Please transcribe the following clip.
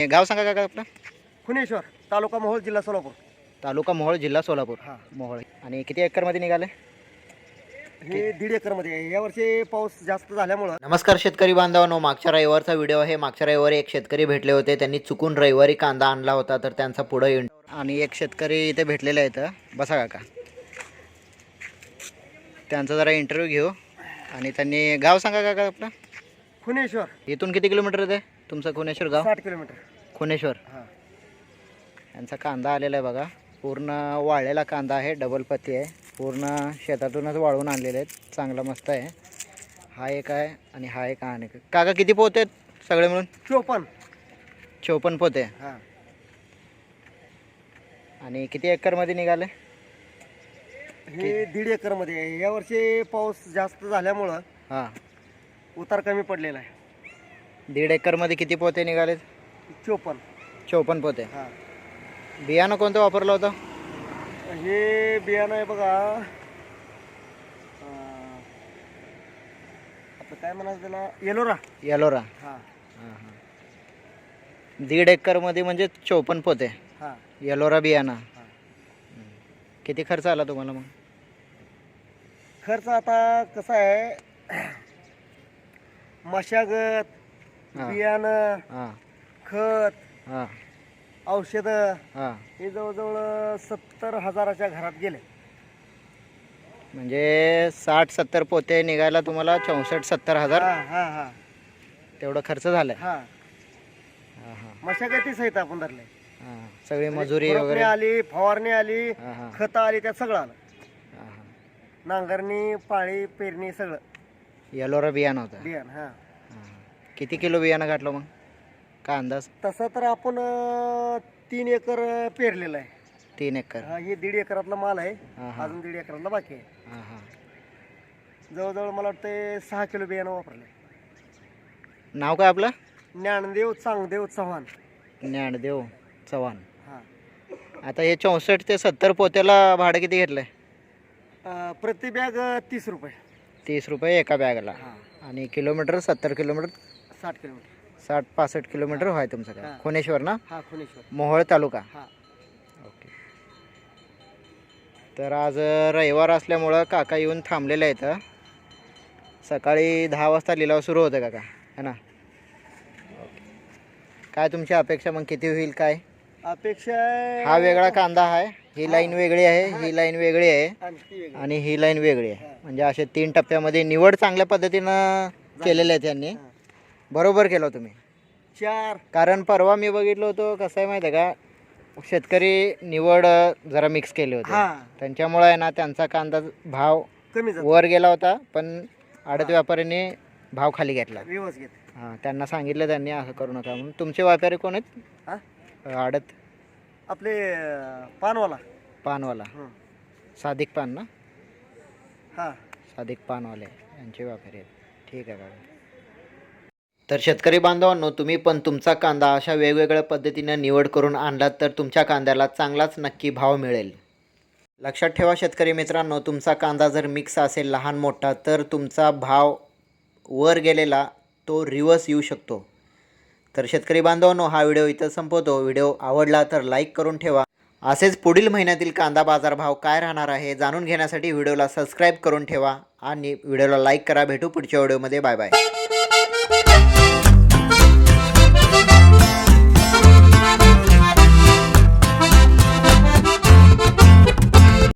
हे गाव सांगा काका आपलं? खुनेश्वर तालुका मोहोळ जिल्हा सोलापूर. तालुका मोहोळ जिल्हा सोलापूर. हां. मोहोळ. आणि किती एकरमध्ये निघाले? हे दीड एकरमध्ये आहे. यावर्षी पाऊस जास्त झाल्यामुळं नमस्कार शेतकरी बांधवांनो मागच्या रविवारचा व्हिडिओ आहे. मागच्या रविवारी एक शेतकरी भेटले होते. त्यांनी चुकून रविवारी कांदा आणला होता तर त्यांचा पुढं इन- आणि एक शेतकरी इथे भेटलेले आहेत. बसा काका. त्यांचा जरा इंटरव्ह्यू घेऊ. आणि त्यांनी गाव सांगा काका आपलं. खुनेश्वर. इथून किती किलोमीटर आहे तुमचं खुनेश्वर गाव? साठ किलोमीटर. खुनेश्वर हां. यांचा कांदा आलेला आहे बघा. पूर्ण वाळलेला कांदा आहे डबल पत्ती आहे. पूर्ण शेतातूनच वाळून आणलेले आहेत. चांगला मस्त आहे. हा एक आहे आणि हा एक एक. काका किती पोते आहेत सगळे मिळून? चोपन्न. चौपन्न पोते हां. आणि किती एकरमध्ये निघाले? हे दीड एकरमध्ये आहे. यावर्षी पाऊस जास्त झाल्यामुळं हां. उतार कमी पडलेला आहे. दीड एकरमध्ये किती पोते निघाले चोपन्न. चौपन्न पोते. हां. बियाणं कोणतं वापरलं होतं? हे बियाणं आहे बघा. अं, आपलं काय म्हणायचं त्याला? येलोरा येलोरा हां. दीड एकरमध्ये म्हणजे चौपन्न पोते. हां. येलोरा बियाणं. हां. किती खर्च आला तुम्हाला मग? खर्च आता कसा आहे? मशागत बियाणं हां. खत हां. औषधं हां. हे जवळजवळ सत्तर हजाराच्या घरात गेले. म्हणजे साठ सत्तर पोते निघायला तुम्हाला चौसष्ट सत्तर हजार? हा हा हा. तेवढं खर्च झालाय. हा. हां हां. मशागती सहित आपण धरले हां सगळी मजुरी वगैरे. आली फवारणी आली हां हां. खत आली त्यात सगळं आलं. हां हां. नांगरणी पाळी पेरणी सगळं. येलोरा बियाणं होतं. बियाणं हां. किती किलो बियाणं घातलं मग? काय अंदाज? तसं तर आपण अं, तीन एकर पेरलेलं आहे. तीन एकर. हा हे दीड एकरातला माल आहे. हां हां. अजून दीड एकरातला बाकी आहे. हां हां. जवळजवळ मला वाटतं सहा किलो बियाणं वापरले. नाव काय आपलं? ज्ञानदेव चांगदेव चव्हाण. ज्ञानदेव चव्हाण. हा. आता हे चौसष्ट ते सत्तर पोत्याला भाडं किती घेतलंय? अं, प्रति बॅग तीस रुपये. तीस रुपये एका बॅगला. हा. आणि किलोमीटर सत्तर किलोमीटर साठ किलोमीटर. साठ पासष्ट किलोमीटर व्हाय तुमचं काय हां. खुनेश्वर ना? हा खुनेश्वर. मोहोळ तालुका. हा. ओके. तर आज रविवार असल्यामुळं काका येऊन थांबलेले आहेत सकाळी दहा वाजता लिलाव सुरू होतं काका. है ना? ओके. काय तुमची अपेक्षा मग? किती होईल काय? अपेक्षा आहे हा वेगळा कांदा आहे. ही लाईन वेगळी आहे. ही. लाईन वेगळी आहे. आणि ती वेगळी. आणि ही लाईन वेगळी आहे. म्हणजे असे तीन टप्प्यामध्ये निवड चांगल्या पद्धतीनं केलेले आहे त्यांनी हा. बरोबर केलं तुम्ही. चार. कारण परवा मी बघितलं होतं कसं आहे माहिती आहे का शेतकरी निवड अ, जरा मिक्स केले होते. हा. त्यांच्यामुळे आहे ना त्यांचा कांदा भाव कमी जातो. वर गेला होता पण आडत व्यापाऱ्यांनी भाव खाली घेतला. घेत हां त्यांना सांगितलं त्यांनी असं करू नका म्हणून. तुमचे व्यापारी कोण आहेत? हा? अ, आडत. आपले अं, पानवाला. पानवाला. हं. सादिक पान ना? हा. सादिक पानवाले यांचे व्यापारी आहेत. ठीक आहे काका तर शेतकरी बांधवांनो तुम्ही पण तुमचा कांदा अशा वेगवेगळ्या पद्धतीनं निवड करून आणलात तर तुमच्या कांद्याला चांगलाच नक्की भाव मिळेल. लक्षात ठेवा शेतकरी मित्रांनो तुमचा कांदा जर मिक्स असेल लहान मोठा तर तुमचा भाव वर गेलेला तो रिवर्स येऊ शकतो. तर शेतकरी बांधवांनो हा व्हिडिओ इथं संपवतो. व्हिडिओ आवडला तर लाईक करून ठेवा. असेच पुढील महिन्यातील कांदा बाजारभाव काय राहणार आहे जाणून घेण्यासाठी व्हिडिओला सबस्क्राईब करून ठेवा आणि व्हिडिओला लाईक करा. भेटू पुढच्या व्हिडिओमध्ये. Bye bye